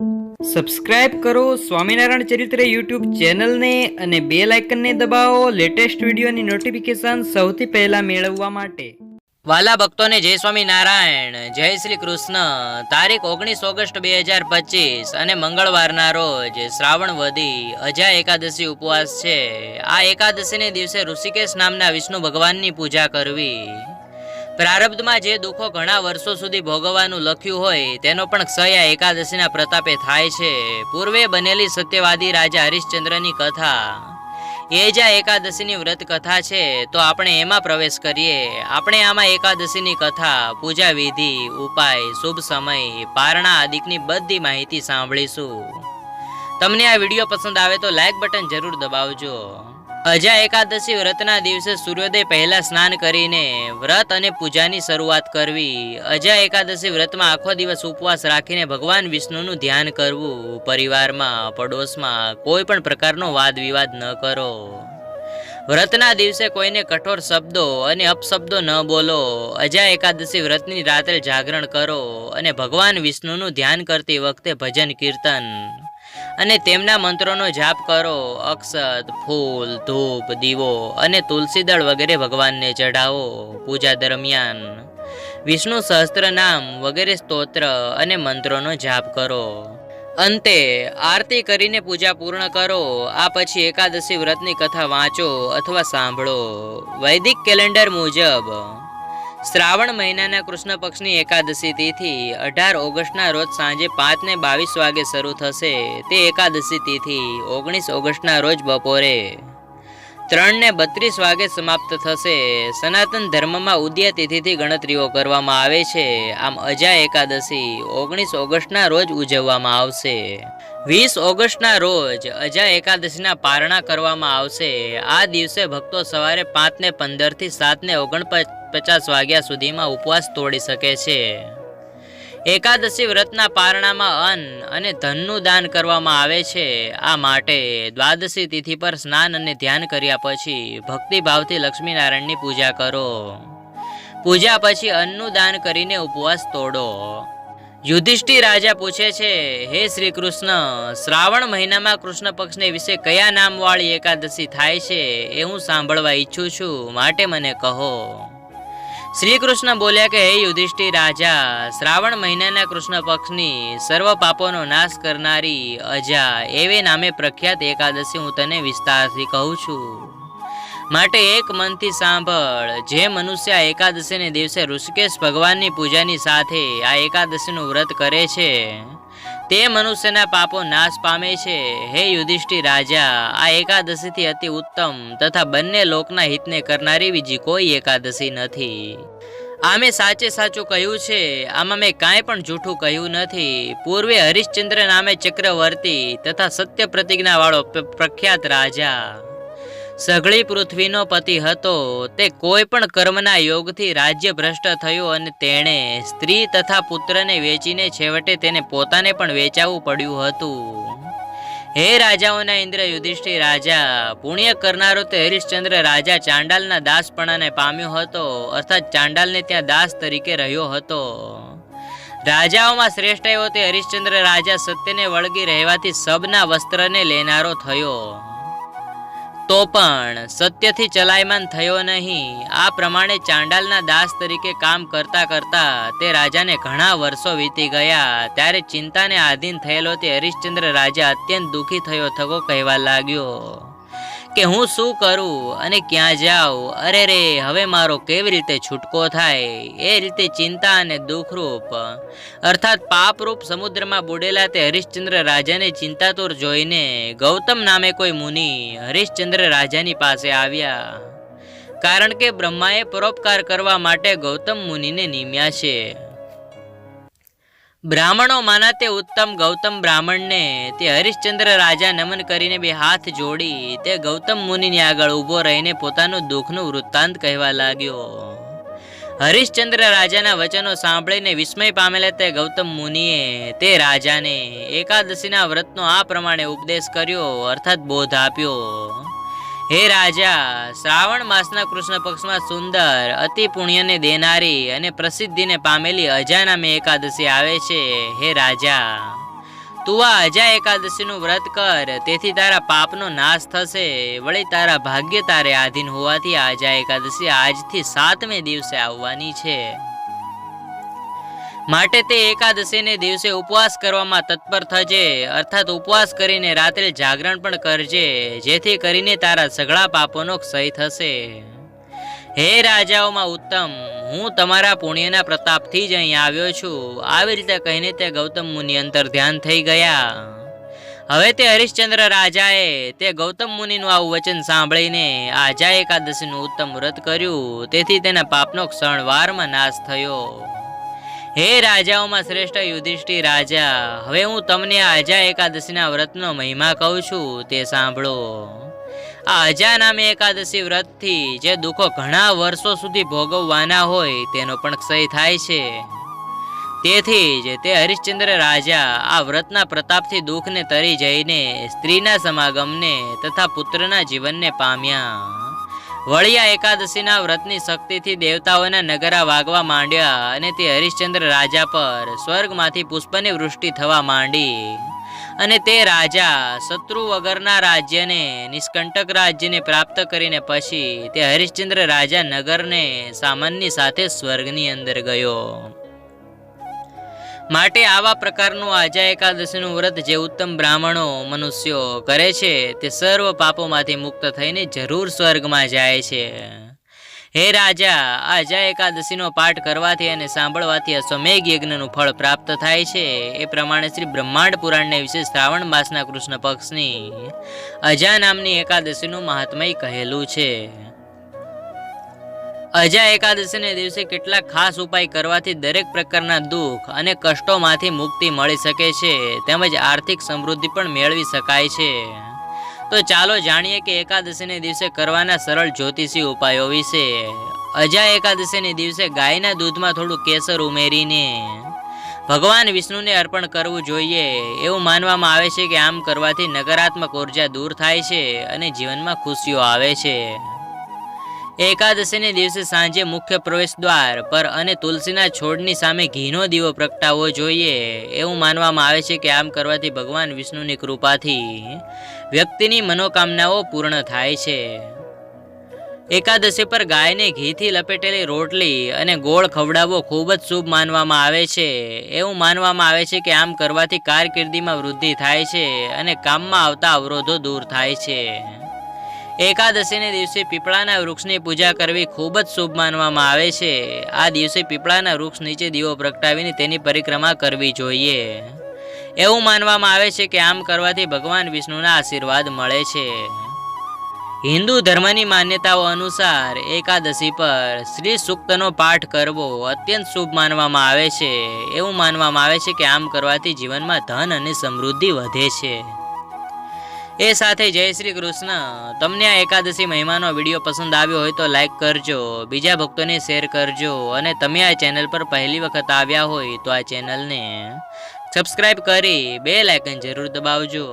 Subscribe કરો સ્વામિનારાયણ ચરિત્ર YouTube ચેનલને અને બે લાઇકનને દબાવો લેટેસ્ટ વિડીયોની નોટિફિકેશન સૌથી પહેલા મેળવવા માટે. વાલા ભક્તોને જય સ્વામિનારાયણ, જય શ્રી કૃષ્ણ. તારીખ ઓગણીસ ઓગસ્ટ બે હજાર પચીસ અને મંગળવારના રોજ શ્રાવણ વધી અજા એકાદશી ઉપવાસ છે. આ એકાદશીને દિવસે ઋષિકેશ નામના વિષ્ણુ ભગવાનની પૂજા કરવી. પ્રારબ્ધમાં જે દુઃખો ઘણા વર્ષો સુધી ભોગવવાનું લખ્યું હોય, તેનો પણ ક્ષય એકાદશીના પ્રતાપે થાય છે. પૂર્વે બનેલી સત્યવાદી રાજા હરિશ્ચંદ્રની કથા. એ જ એકાદશીની વ્રત કથા છે, તો આપણે એમાં પ્રવેશ કરીએ. આપણે આમાં એકાદશીની કથા, પૂજા વિધિ, ઉપાય, શુભ સમય, પારણા આદિકની બધી માહિતી સાંભળીશું. તમને આ વીડિયો પસંદ આવે તો લાઇક બટન જરૂર દબાવજો. અજા એકાદશી વ્રતના દિવસે સૂર્યોદય પહેલા સ્નાન કરીને વ્રત અને પૂજાની શરૂઆત કરવી. અજા એકાદશી વ્રતમાં આખો દિવસ ઉપવાસ રાખીને ભગવાન વિષ્ણુનું ધ્યાન કરવું. પરિવારમાં, પડોશમાં કોઈ પણ પ્રકારનો વાદ વિવાદ ન કરો. વ્રતના દિવસે કોઈને કઠોર શબ્દો અને અપશબ્દો ન બોલો. અજા એકાદશી વ્રતની રાત્રે જાગરણ કરો અને ભગવાન વિષ્ણુનું ધ્યાન કરતી વખતે ભજન કીર્તન અને તેમના મંત્રોનો જાપ કરો. અક્ષત, ફૂલ, ધૂપ, દીવો અને તુલસીદળ વગેરે ભગવાનને ચઢાવો પૂજા દરમિયાન. વિષ્ણુ સહસ્ત્ર નામ વગેરે સ્તોત્ર અને મંત્રોનો જાપ કરો. અંતે, આરતી કરીને પૂજા પૂર્ણ કરો. આ પછી એકાદશી વ્રતની કથા વાંચો અથવા સાંભળો. વૈદિક કેલેન્ડર મુજબ. શ્રાવણ મહિનાના કૃષ્ણ પક્ષની એકાદશી તિથિ અઢાર ઓગસ્ટના રોજ સાંજે પાંચ ને બાવીસ વાગે શરૂ થશે. તે એકાદશી તિથિ ઓગણીસ ઓગસ્ટના રોજ બપોરે ત્રણ ને બત્રીસ વાગે સમાપ્ત થશે. સનાતન ધર્મમાં ઉદય તિથિથી ગણતરીઓ કરવામાં આવે છે. આમ અજા એકાદશી ઓગણીસ ઓગસ્ટના રોજ ઉજવવામાં આવશે. વીસ ઓગસ્ટના રોજ અજા એકાદશીના પારણા કરવામાં આવશે. આ દિવસે ભક્તો સવારે પાંચ ને પંદરથી સાત ને ઓગણપચાસ વાગ્યા સુધીમાં ઉપવાસ તોડી શકે છે. એકાદશી વ્રતના પારણામાં અન્ન અને ધનનું દાન કરવામાં આવે છે. આ માટે દ્વાદશી તિથિ પર સ્નાન અને ધ્યાન કર્યા પછી ભક્તિભાવથી લક્ષ્મીનારાયણની પૂજા કરો. પૂજા પછી અન્નનું દાન કરીને ઉપવાસ તોડો. યુધિષ્ઠિર રાજા પૂછે છે, હે શ્રી કૃષ્ણ શ્રાવણ મહિનામાં કૃષ્ણ પક્ષને વિશે કયા નામવાળી એકાદશી થાય છે? એ હું સાંભળવા ઈચ્છું છું. માટે મને કહો. શ્રી કૃષ્ણ બોલ્યા કે, હે યુધિષ્ઠિર રાજા, શ્રાવણ મહિનાના કૃષ્ણ પક્ષની સર્વ પાપોનો નાશ કરનારી અજા, એવે નામે પ્રખ્યાત એકાદશી હું તને વિસ્તારથી કહું છું. માટે એક મનથી સાંભળ, જે મનુષ્ય આ એકાદશીને દિવસે ઋષિકેશ ભગવાનની પૂજાની સાથે આ એકાદશીનું વ્રત કરે છે તે મનુષ્યના પાપો નાશ પામે છે. હે યુધિષ્ઠિર રાજા, આ એકાદશીથી અતિ ઉત્તમ તથા બંને લોકના હિતને કરનારી બીજી કોઈ એકાદશી નથી. આ મેં સાચે સાચું કહ્યું છે. આમાં મેં કાંઈ પણ જૂઠું કહ્યું નથી. પૂર્વે હરિશ્ચંદ્ર નામે ચક્રવર્તી તથા સત્ય પ્રતિજ્ઞાવાળો પ્રખ્યાત રાજા. સઘળી પૃથ્વીનો પતિ હતો. તે કોઈ પણ કર્મના યોગથી રાજ્ય ભ્રષ્ટ થયો અને તેણે સ્ત્રી તથા પુત્રને વેચીને છેવટે તેને પોતાને પણ વેચાવવું પડ્યું હતું. હે રાજાઓના ઇન્દ્ર યુધિષ્ઠિર રાજા, પુણ્ય કરનારો તે હરિશ્ચંદ્ર રાજા ચાંડાલના દાસપણાને પામ્યો હતો, અર્થાત ચાંડાલને ત્યાં દાસ તરીકે રહ્યો હતો. રાજાઓમાં શ્રેષ્ઠ એવો તે હરિશ્ચંદ્ર રાજા સત્યને વળગી રહેવાથી સબના વસ્ત્રને લેનારો થયો. તો પણ સત્યથી ચલાયમાન થયો નહીં. આ પ્રમાણે ચાંડાલના દાસ તરીકે કામ કરતા કરતા તે રાજાને ઘણા વર્ષો વીતી ગયા. ત્યારે ચિંતાને આધીન થયેલો તે હરિશ્ચંદ્ર રાજા અત્યંત દુઃખી થયો થકો કહેવા લાગ્યો. કે હું શું કરું અને ક્યાં જાઉં? અરે રે, હવે મારો કેવી રીતે છૂટકો થાય? એ રીતે ચિંતા અને દુઃખરૂપ. અર્થાત પાપરૂપ સમુદ્રમાં બુડેલા તે હરિશ્ચંદ્ર રાજાને ચિંતાતુર જોઈને ગૌતમ નામે કોઈ મુનિ હરિશ્ચંદ્ર રાજાની પાસે આવ્યા. કારણ કે બ્રહ્માએ પરોપકાર કરવા માટે ગૌતમ મુનિને નિમ્યા છે. બ્રાહ્મણો માના તે ઉત્તમ ગૌતમ બ્રાહ્મણને તે હરિશ્ચંદ્ર રાજા નમન કરીને બે હાથ જોડી તે ગૌતમ મુનિની આગળ ઊભો રહીને પોતાનું દુઃખનું વૃત્તાંત કહેવા લાગ્યો. હરિશ્ચંદ્ર રાજાના વચનો સાંભળીને વિસ્મય પામેલા તે ગૌતમ મુનિએ તે રાજાને એકાદશીના વ્રતનો આ પ્રમાણે ઉપદેશ કર્યો, અર્થાત બોધ આપ્યો. હે રાજા, શ્રાવણ માસના કૃષ્ણ પક્ષમાં સુંદર, અતિ પુણ્યને દેનારી અને પ્રસિદ્ધિને પામેલી અજા નામે એકાદશી આવે છે. હે રાજા, તું આ અજા એકાદશીનું વ્રત કર, તેથી તારા પાપનો નાશ થશે. વળી તારા ભાગ્ય તારે આધીન હોવાથી આ અજા એકાદશી આજથી સાતમે દિવસે આવવાની છે. માટે તે એકાદશીને દિવસે ઉપવાસ કરવામાં તત્પર થજે. અર્થાત ઉપવાસ કરીને રાત્રે જાગરણ પણ કરજે, જેથી કરીને તારા સઘળા પાપોનો ક્ષય થશે. હે રાજાઓમાં ઉત્તમ, હું તમારા પુણ્યના પ્રતાપથી જ અહીં આવ્યો છું. આવી રીતે કહીને તે ગૌતમ મુનિ અંતર ધ્યાન થઈ ગયા. હવે તે હરિશ્ચંદ્ર રાજાએ તે ગૌતમ મુનિનું આવું વચન સાંભળીને આજા એકાદશીનું ઉત્તમ વ્રત કર્યું. તેથી તેના પાપનો ક્ષણવારમાં નાશ થયો. હે રાજાઓમાં શ્રેષ્ઠ યુધિષ્ઠિર રાજા, હવે હું તમને આજા એકાદશીના વ્રતનો મહિમા કહું છું, તે સાંભળો. આ અજા નામે એકાદશી વ્રતથી જે દુઃખો ઘણા વર્ષો સુધી ભોગવવાના હોય, તેનો પણ ક્ષય થાય છે. તેથી જ તે હરિશ્ચંદ્ર રાજા આ વ્રતના પ્રતાપથી દુઃખને તરી જઈને સ્ત્રીના સમાગમને તથા પુત્રના જીવનને પામ્યા. વળિયા એકાદશીના વ્રતની શક્તિથી દેવતાઓના નગરા વાગવા માંડ્યા અને તે હરિશ્ચંદ્ર રાજા પર સ્વર્ગમાંથી પુષ્પની વૃષ્ટિ થવા માંડી. અને તે રાજા શત્રુ વગરના રાજ્યને, નિષ્કંટક રાજ્યને પ્રાપ્ત કરીને પછી તે હરિશ્ચંદ્ર રાજા નગરને સામાન્ય સાથે સ્વર્ગની અંદર ગયો. માટે આવા પ્રકારનું આજા એકાદશીનું વ્રત જે ઉત્તમ બ્રાહ્મણો, મનુષ્યો કરે છે, તે સર્વ પાપોમાંથી મુક્ત થઈને જરૂર સ્વર્ગમાં જાય છે. હે રાજા, આજા એકાદશીનો પાઠ કરવાથી અને સાંભળવાથી અશ્વમેઘ યજ્ઞનું ફળ પ્રાપ્ત થાય છે. એ પ્રમાણે શ્રી બ્રહ્માંડ પુરાણને વિશે શ્રાવણ માસના કૃષ્ણ પક્ષની અજા નામની એકાદશીનું મહાત્મય કહેલું છે. અજા એકાદશીને દિવસે કેટલાક ખાસ ઉપાય કરવાથી દરેક પ્રકારના દુઃખ અને કષ્ટોમાંથી મુક્તિ મળી શકે છે, તેમજ આર્થિક સમૃદ્ધિ પણ મેળવી શકાય છે. તો ચાલો જાણીએ કે એકાદશીને દિવસે કરવાના સરળ જ્યોતિષી ઉપાયો વિશે. અજા એકાદશીને દિવસે ગાયના દૂધમાં થોડું કેસર ઉમેરીને ભગવાન વિષ્ણુને અર્પણ કરવું જોઈએ. એવું માનવામાં આવે છે કે આમ કરવાથી નકારાત્મક ઊર્જા દૂર થાય છે અને જીવનમાં ખુશીઓ આવે છે. એકાદશીને દિવસે સાંજે મુખ્ય પ્રવેશ દ્વાર પર અને તુલસીના છોડની સામે ઘીનો દીવો પ્રગટાવવો જોઈએ. એવું માનવામાં આવે છે કે આમ કરવાથી ભગવાન વિષ્ણુની કૃપાથી વ્યક્તિની મનોકામનાઓ પૂર્ણ થાય છે. એકાદશી પર ગાયને ઘીથી લપેટેલી રોટલી અને ગોળ ખવડાવવો ખૂબ જ શુભ માનવામાં આવે છે. એવું માનવામાં આવે છે કે આમ કરવાથી કારકિર્દીમાં વૃદ્ધિ થાય છે અને કામમાં આવતા અવરોધો દૂર થાય છે. એકાદશીને દિવસે પીપળાના વૃક્ષની પૂજા કરવી ખૂબ જ શુભ માનવામાં આવે છે. આ દિવસે પીપળાના વૃક્ષ નીચે દીવો પ્રગટાવીને તેની પરિક્રમા કરવી જોઈએ. એવું માનવામાં આવે છે કે આમ કરવાથી ભગવાન વિષ્ણુના આશીર્વાદ મળે છે. હિન્દુ ધર્મની માન્યતાઓ અનુસાર એકાદશી પર શ્રી સૂક્તનો પાઠ કરવો અત્યંત શુભ માનવામાં આવે છે. એવું માનવામાં આવે છે કે આમ કરવાથી જીવનમાં ધન અને સમૃદ્ધિ વધે છે. એ સાથે જય શ્રી કૃષ્ણ. તમને આ એકાદશી મહિમાનો વીડિયો પસંદ આવ્યો હોય તો લાઇક કરજો, બીજા ભક્તોને શેર કરજો અને તમે આ ચેનલ પર પહેલી વખત આવ્યા હોય તો આ ચેનલને સબસ્ક્રાઈબ કરી બે લાઇકન જરૂર દબાવજો.